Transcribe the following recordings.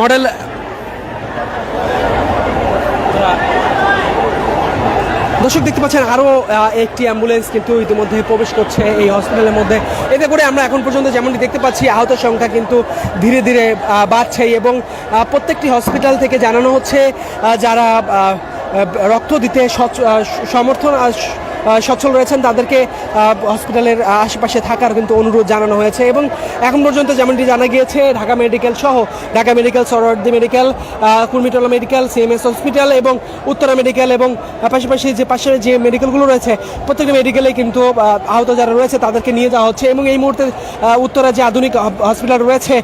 Model দর্শক দেখতে পাচ্ছেন আরও একটি অ্যাম্বুলেন্স কিন্তু ইতিমধ্যে প্রবেশ করছে এই হসপিটালের মধ্যে। এতে করে আমরা এখন পর্যন্ত যেমনটি দেখতে পাচ্ছি, আহত সংখ্যা কিন্তু ধীরে ধীরে বাড়ছে এবং প্রত্যেকটি হসপিটাল থেকে জানানো হচ্ছে যারা রক্ত দিতে সমর্থন সচ্ছল রয়েছেন। তাদেরকে হসপিটালের আশেপাশে থাকার কিন্তু অনুরোধ জানানো হয়েছে এবং এখন পর্যন্ত যেমনটি জানা গিয়েছে, ঢাকা মেডিকেল সহ Dhaka medical Suhrawardy medical Kurmitola medical, CMS hospital এবং উত্তরা মেডিকেল এবং পাশাপাশি যে পাশের যে মেডিকেলগুলো রয়েছে, প্রত্যেকটা মেডিকেলে কিন্তু আহত যারা রয়েছে তাদেরকে নিয়ে যাওয়া হচ্ছে এবং এই মুহূর্তে উত্তরা যে আধুনিক হসপিটাল রয়েছে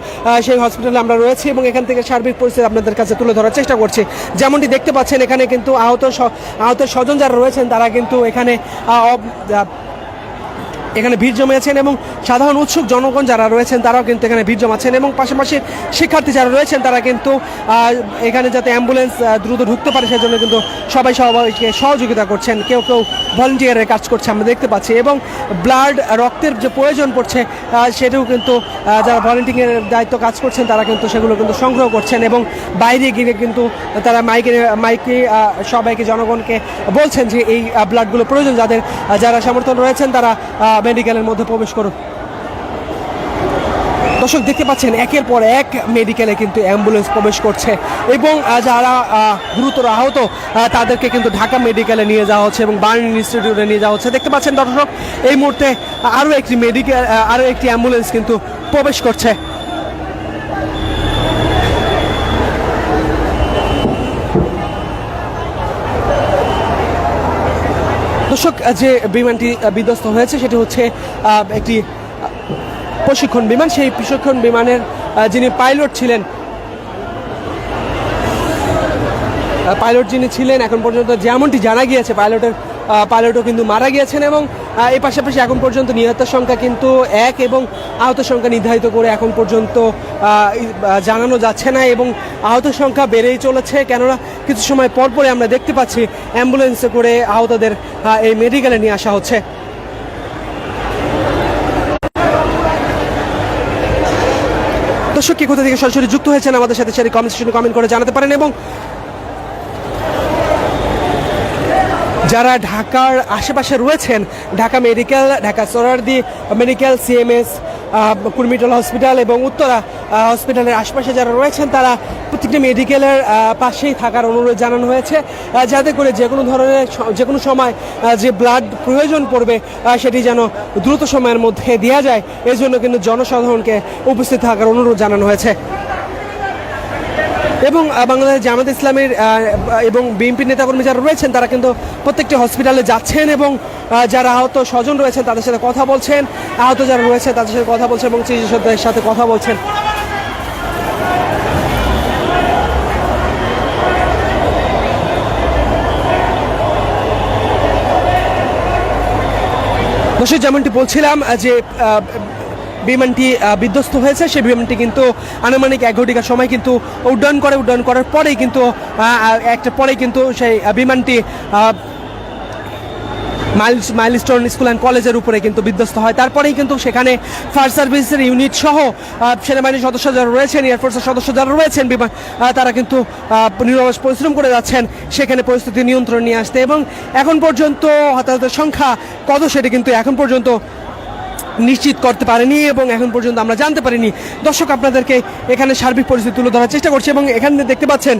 সেই হসপিটালে আমরা রয়েছি এবং এখান থেকে সার্বিক পরিস্থিতি আপনাদের কাছে তুলে ধরার চেষ্টা করছি। যেমনটি দেখতে পাচ্ছেন, এখানে কিন্তু আহত আহত স্বজন যারা রয়েছেন, তারা কিন্তু এখানে of the এখানে ভিড় জমিয়েছেন এবং সাধারণ উৎসুক জনগণ যারা রয়েছেন, তারাও কিন্তু এখানে ভিড় জমাচ্ছেন এবং পাশাপাশি শিক্ষার্থী যারা রয়েছেন, তারা কিন্তু এখানে যাতে অ্যাম্বুলেন্স দ্রুত ঢুকতে পারে সেজন্য কিন্তু সবাই সবাইকে সহযোগিতা করছেন। কেউ কেউ ভলেন্টিয়ারের কাজ করছে, আমরা দেখতে পাচ্ছি এবং ব্লাড, রক্তের যে প্রয়োজন পড়ছে সেটাও কিন্তু যারা ভলেন্টিয়ারের দায়িত্ব কাজ করছেন, তারা কিন্তু সেগুলো কিন্তু সংগ্রহ করছেন এবং বাইরে গিয়ে কিন্তু তারা মাইকে মাইকে সবাইকে, জনগণকে বলছেন যে এই ব্লাডগুলো প্রয়োজন, যাদের যারা সমর্থন রয়েছেন, তারা মেডিকেলের মধ্যে প্রবেশ করুন। দর্শক, দেখতে পাচ্ছেন, একের পর এক মেডিকেলে কিন্তু অ্যাম্বুলেন্স প্রবেশ করছে এবং যারা গুরুতর আহত তাদেরকে কিন্তু ঢাকা মেডিকেলে নিয়ে যাওয়া হচ্ছে এবং বার্ন ইনস্টিটিউটে নিয়ে যাওয়া হচ্ছে। দেখতে পাচ্ছেন, দর্শক, এই মুহূর্তে আরও একটি মেডিকেল আরও একটি অ্যাম্বুলেন্স কিন্তু প্রবেশ করছে। দর্শক যে বিমানটি বিধ্বস্ত হয়েছে, সেটি হচ্ছে একটি প্রশিক্ষণ বিমান। সেই প্রশিক্ষণ বিমানের যিনি পাইলট ছিলেন পাইলট যিনি ছিলেন, এখন পর্যন্ত যেমনটি জানা গিয়েছে, পাইলটের পাইলটও কিন্তু মারা গিয়েছেন এবং এর পাশাপাশি এখন পর্যন্ত নিহতের সংখ্যা কিন্তু এক এবং আহত সংখ্যা নির্ধারিত করে এখন পর্যন্ত জানানো যাচ্ছে না এবং আহত সংখ্যা বেড়েই চলেছে। কেননা কিছু সময় পর পরে আমরা দেখতে পাচ্ছি অ্যাম্বুলেন্সে করে আহতদের এই মেডিকেলে নিয়ে আসা হচ্ছে। দর্শক, কে কোথা থেকে সরাসরি যুক্ত হয়েছেন আমাদের সাথে সাথে কমেন্ট কমেন্ট করে জানাতে পারেন এবং যারা ঢাকার আশেপাশে রয়েছেন, Dhaka medical, Dhaka Suhrawardy medical, CMS Kurmitola hospital এবং উত্তরা হসপিটালের আশেপাশে যারা রয়েছেন, তারা প্রত্যেকটি মেডিকেলের পাশেই থাকার অনুরোধ জানানো হয়েছে। যাতে করে যে কোনো ধরনের যে কোনো সময় যে ব্লাড প্রয়োজন পড়বে সেটি যেন দ্রুত সময়ের মধ্যে দেওয়া যায় এই জন্য কিন্তু জনসাধারণকে উপস্থিত থাকার অনুরোধ জানানো হয়েছে। এবং বাংলাদেশ জামাত ইসলামের এবং বিএনপি নেতাকর্মী যারা রয়েছেন, তারা কিন্তু প্রত্যেকটি হসপিটালে যাচ্ছেন এবং যারা আহত স্বজন রয়েছেন, তাদের সাথে কথা বলছেন। আহত যারা রয়েছে, তাদের সাথে কথা বলছেন এবং চিকিৎসকদের সাথে কথা বলছেন। দর্শক, যেমনটি বলছিলাম যে বিমানটি বিধ্বস্ত হয়েছে। সেই বিমানটি কিন্তু আনুমানিক এক ঘটিকার সময় কিন্তু উড্ডয়ন করে উড্ডয়ন করার পরেই কিন্তু একটা পরেই কিন্তু সেই বিমানটি আহ, মাইল মাইলস্টোন স্কুল অ্যান্ড কলেজের উপরে কিন্তু বিধ্বস্ত হয়। তারপরেই কিন্তু সেখানে ফায়ার সার্ভিসের ইউনিট সহ সেনাবাহিনীর সদস্য যারা রয়েছেন এয়ারফোর্সের সদস্য যারা রয়েছেন বিমান তারা কিন্তু নিরবস পরিশ্রম করে যাচ্ছেন সেখানে পরিস্থিতি নিয়ন্ত্রণ নিয়ে আসতে। এবং এখন পর্যন্ত হতাহতের সংখ্যা কত সেটি কিন্তু এখন পর্যন্ত নিশ্চিত করতে পারেনি এবং এখন পর্যন্ত আমরা জানতে পারিনি। দর্শক, আপনাদেরকে এখানে সার্বিক পরিস্থিতি তুলে ধরার চেষ্টা করছি এবং এখানে দেখতে পাচ্ছেন,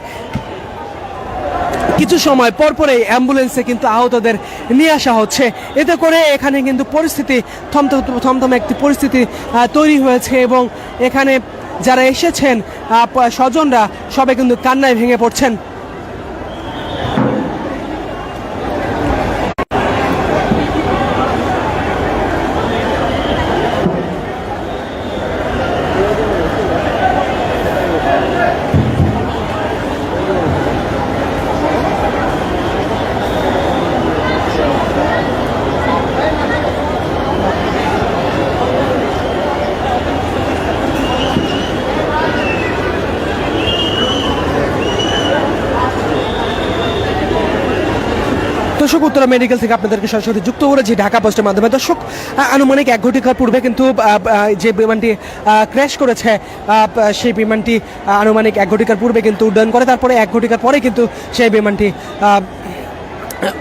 কিছু সময় পর পরেই অ্যাম্বুলেন্সে কিন্তু আহতদের নিয়ে আসা হচ্ছে। এতে করে এখানে কিন্তু পরিস্থিতি থমথম, থমথমে একটি পরিস্থিতি তৈরি হয়েছে এবং এখানে যারা এসেছেন স্বজনরা সবাই কিন্তু কান্নায় ভেঙে পড়ছেন। উত্তরা মেডিকেল থেকে আপনাদেরকে সরাসরি যুক্ত করেছি ঢাকা পোস্টের মাধ্যমে। দর্শক আনুমানিক এক ঘটিকার পূর্বে কিন্তু যে বিমানটি ক্র্যাশ করেছে সেই বিমানটি আনুমানিক এক ঘটিকার পূর্বে কিন্তু উড্ডয়ন করে। তারপরে এক ঘটিকার পরে কিন্তু সেই বিমানটি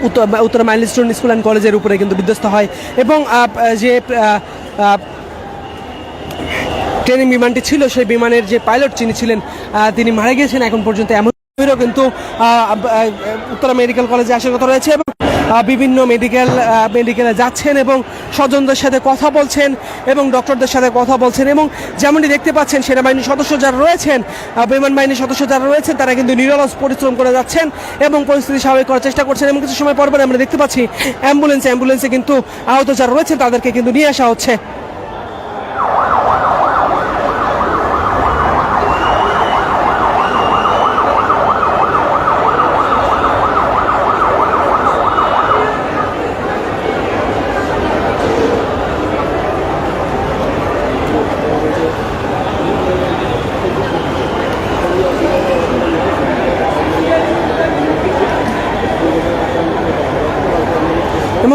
উত্তর উত্তর মাইলস্টোন স্কুল অ্যান্ড কলেজের উপরে কিন্তু বিধ্বস্ত হয় এবং যে ট্রেনিং বিমানটি ছিল, সেই বিমানের যে পাইলট যিনি ছিলেন তিনি মারা গিয়েছেন। এখন পর্যন্ত এমন কিন্তু উত্তরা মেডিকেল কলেজে আসার কথা রয়েছে এবং বিভিন্ন মেডিকেল মেডিকেলে যাচ্ছেন এবং স্বজনদের সাথে কথা বলছেন এবং ডক্টরদের সাথে কথা বলছেন এবং যেমনটি দেখতে পাচ্ছেন সেনাবাহিনীর সদস্য যারা রয়েছেন বিমান বাহিনীর সদস্য যারা রয়েছেন, তারা কিন্তু নিরলস পরিশ্রম করে যাচ্ছেন এবং পরিস্থিতি স্বাভাবিক করার চেষ্টা করছেন এবং কিছু সময় পর আমরা দেখতে পাচ্ছি অ্যাম্বুলেন্স অ্যাম্বুলেন্সে কিন্তু আহত যারা রয়েছেন, তাদেরকে কিন্তু নিয়ে আসা হচ্ছে।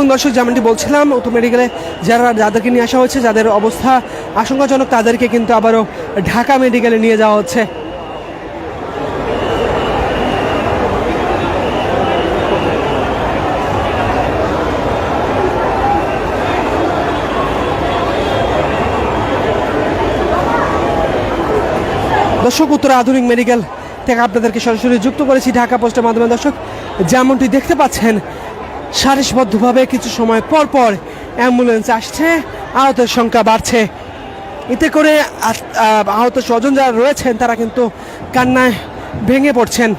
এবং দর্শক যেমনটি বলছিলাম, উত্তর মেডিকেলে যারা যাদেরকে নিয়ে আসা হচ্ছে যাদের অবস্থা আশঙ্কাজনক, তাদেরকে কিন্তু আবারও ঢাকা মেডিকেলে নিয়ে যাওয়া হচ্ছে। দর্শক, উত্তর আধুনিক মেডিকেল থেকে আপনাদেরকে সরাসরি যুক্ত করেছি ঢাকা পোস্টের মাধ্যমে। দর্শক, যেমনটি দেখতে পাচ্ছেন সারিসবদ্ধভাবে কিছু সময় পর পর অ্যাম্বুলেন্স আসছে, আহতের সংখ্যা বাড়ছে। এতে করে আহত স্বজন যারা রয়েছেন, তারা কিন্তু কান্নায় ভেঙে পড়ছেন।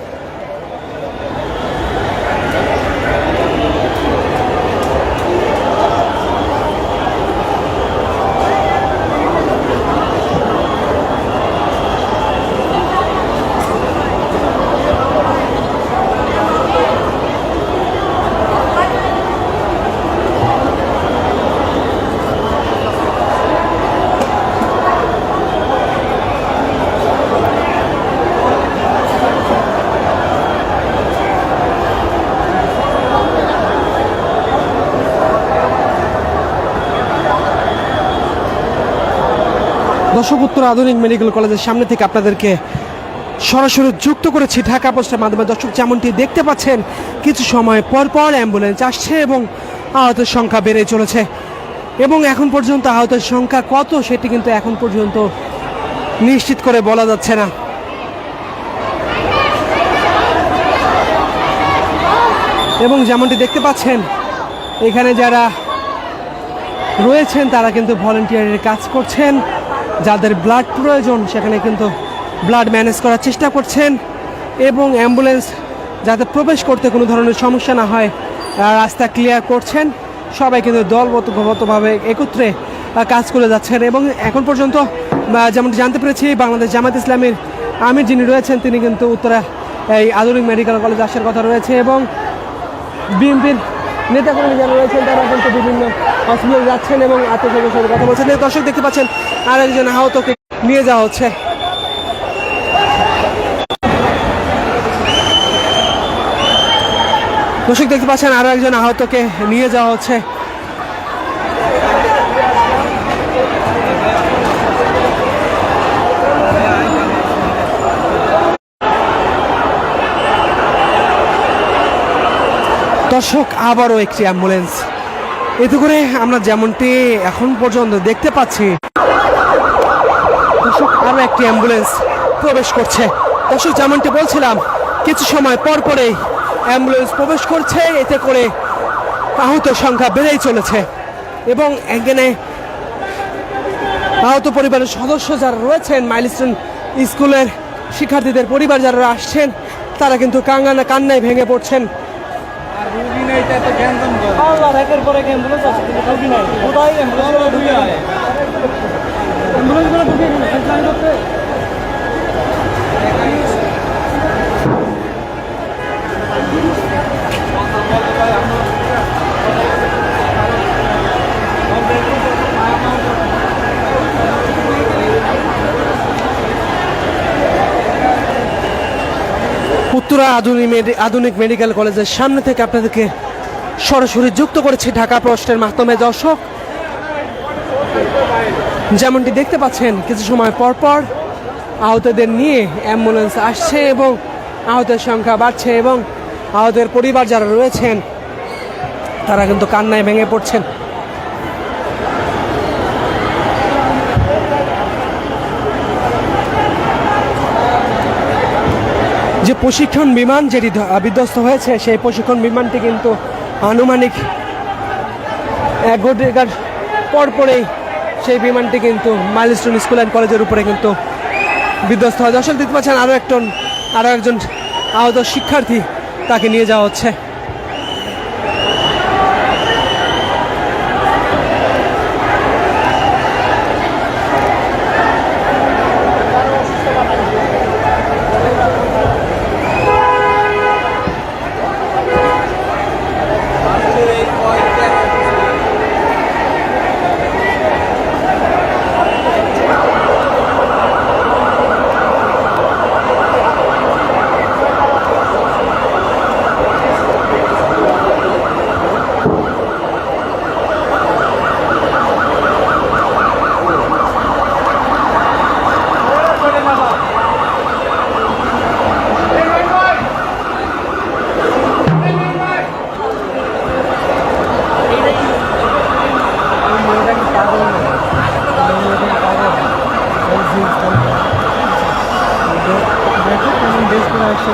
দর্শক, উত্তর আধুনিক মেডিকেল কলেজের সামনে থেকে আপনাদেরকে সরাসরি যুক্ত করেছি ঢাকা পোস্টের মাধ্যমে। দর্শক, যেমনটি দেখতে পাচ্ছেন, কিছু সময় পর পর অ্যাম্বুলেন্স আসছে এবং আহতের সংখ্যা বেড়ে চলেছে। এবং এখন পর্যন্ত আহতের সংখ্যা কত সেটি কিন্তু এখন পর্যন্ত নিশ্চিত করে বলা যাচ্ছে না। এবং যেমনটি দেখতে পাচ্ছেন, এখানে যারা রয়েছেন, তারা কিন্তু ভলেন্টিয়ারের কাজ করছেন। যাদের ব্লাড প্রয়োজন সেখানে কিন্তু ব্লাড ম্যানেজ করার চেষ্টা করছেন এবং অ্যাম্বুলেন্স যাতে প্রবেশ করতে কোনো ধরনের সমস্যা না হয় রাস্তা ক্লিয়ার করছেন। সবাই কিন্তু দলবদ্ধভাবে একত্রে কাজ করে যাচ্ছেন এবং এখন পর্যন্ত আহ, যেমনটি জানতে পেরেছি বাংলাদেশ জামাত ইসলামের আমির যিনি রয়েছেন তিনি কিন্তু উত্তরা এই আধুনিক মেডিকেল কলেজ আসার কথা রয়েছে এবং বিএনপির নেতাকর্মী যারা রয়েছেন তারা কিন্তু বিভিন্ন হসপিটালে যাচ্ছেন এবং আত্মীয় সাথে কথা বলছেন। দর্শক দেখতে পাচ্ছেন আর একজন আহতকে নিয়ে যাওয়া হচ্ছে। দর্শক দেখতে পাচ্ছেন আরও একজন আহতকে নিয়ে যাওয়া হচ্ছে। দর্শক, আবারও একটি অ্যাম্বুলেন্স। এতে করে আমরা যেমনটি এখন পর্যন্ত দেখতে পাচ্ছি আরও একটি অ্যাম্বুলেন্স প্রবেশ করছে। দর্শক, যেমনটি বলছিলাম, কিছু সময় পর পরেই অ্যাম্বুলেন্স প্রবেশ করছে। এতে করে আহত সংখ্যা বেড়েই চলেছে এবং এখানে আহত পরিবারের সদস্য যারা রয়েছেন, মাইলস্টোন স্কুলের শিক্ষার্থীদের পরিবার যারা আসছেন, তারা কিন্তু কাঙ্গানা কান্নায় ভেঙে পড়ছেন। আল্লাহ একের পর অ্যাম্বুলেন্স আছে কিন্তু রুগী নাই। কোথায় অ্যাম্বুলেন্স ঢুকে আয় অ্যাম্বুলেন্স ঢুকে করতে? উত্তরা আধুনিক মেডি- আধুনিক মেডিকেল কলেজের সামনে থেকে আপনাদেরকে সরাসরি যুক্ত করেছি ঢাকা পোস্টের মাধ্যমে দর্শক। যেমনটি দেখতে পাচ্ছেন, কিছু সময় পর পর আহতদের নিয়ে অ্যাম্বুলেন্স আসছে এবং আহতের সংখ্যা বাড়ছে এবং আহতের পরিবার যারা রয়েছেন, তারা কিন্তু কান্নায় ভেঙে পড়ছেন। যে প্রশিক্ষণ বিমান যেটি বিধ্বস্ত হয়েছে, সেই প্রশিক্ষণ বিমানটি কিন্তু আনুমানিক এক ঘটিকার পর পরেই সেই বিমানটি কিন্তু মাইলস্টোন স্কুল অ্যান্ড কলেজের উপরে কিন্তু বিধ্বস্ত হয়। দর্শক দেখতে পাচ্ছেন আরও একজন আরও একজন আহত শিক্ষার্থী তাকে নিয়ে যাওয়া হচ্ছে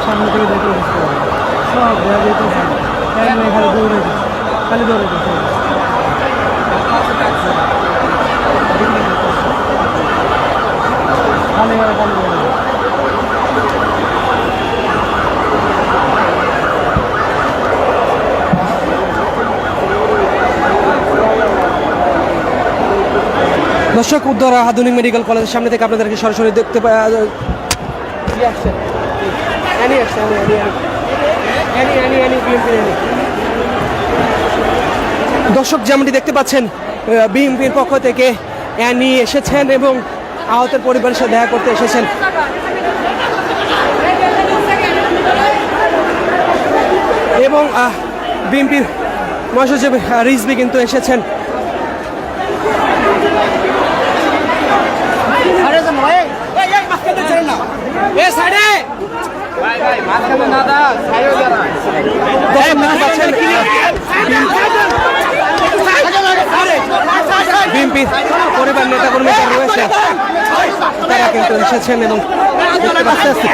সামনে থেকে দেখে বুঝতে পারবে সব দেওয়া যেতেছে এখানে খালি দৌড়ে দিচ্ছে খালি দিচ্ছে খালি খালি খালি দিচ্ছে দর্শক উত্তরা আধুনিক মেডিকেল কলেজের সামনে থেকে আপনাদেরকে সরাসরি দেখতে পা- ইয়ে আসছে। অ্যানি আসছে, Annie, Annie, Annie. Annie, Annie, Annie, BMP Annie. দর্শক যেমনটি দেখতে পাচ্ছেন বিএনপির পক্ষ থেকে অ্যানি এসেছেন এবং আহতের পরিবারের সাথে দেখা করতে এসেছেন। এবং বিএনপির মহাসচিব রিজভি কিন্তু এসেছেন। পাচ্ছেন বিএনপির পরিবার নেতাকর্মী যারা রয়েছে। তারা কিন্তু এসেছেন এবং দেখতে পাচ্ছি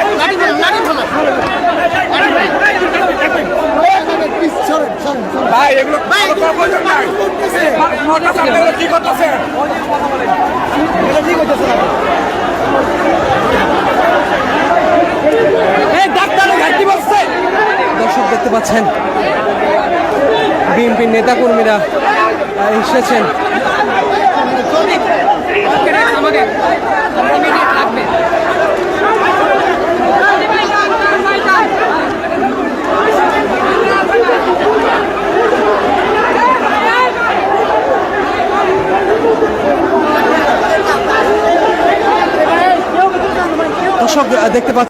ভাই এগুলো কি করতেছে দর্শক দেখতে পাচ্ছেন বিএনপির নেতাকর্মীরা এসেছেন। দেখতে পাচ্ছেন